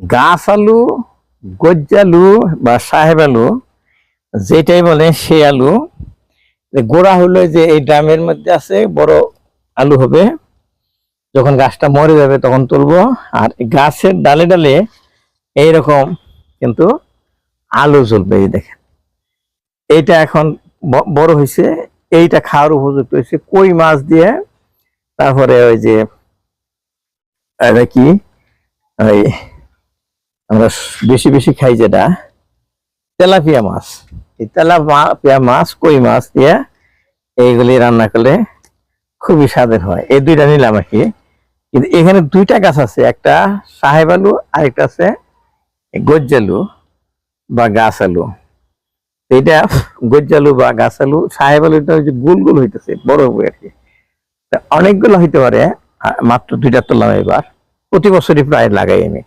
গাছ আলু গজ্জালু বা সাহেব আলু যেটাই বলে সেই আলু। গোড়া হলো যে এই ড্রামের মধ্যে আছে, বড় আলু হবে। যখন গাছটা মরে যাবে তখন তুলবো। আর গাছের ডালে ডালে এইরকম কিন্তু আলু জ্বলবে, এই দেখেন। এইটা এখন বড় হয়েছে এইটা খাওয়ার উপযুক্ত হয়েছে কই মাছ দিয়ে। তারপরে ওই যে কি? ওই আমরা বেশি বেশি খাই যেটা, তেলাপিয়া মাছ। এই তেলাপিয়া মাছ, কই মাছ দিয়ে এইগুলি রান্না করলে খুবই স্বাদের হয়। এই দুইটা নিলাম আর কি। কিন্তু এখানে দুইটা গাছ আছে, একটা সাহেব আলু আর একটা আছে গজ্জালু বা গাছ আলু। এটা গজ্জালু বা গাছ আলু, সাহেব আলুটা যে গোল গোল হইতেছে, বড় হবে আর কি। অনেকগুলো হইতে পারে মাত্র দুইটা তুললাম এবার। প্রতি বছরই প্রায় লাগাই আমি।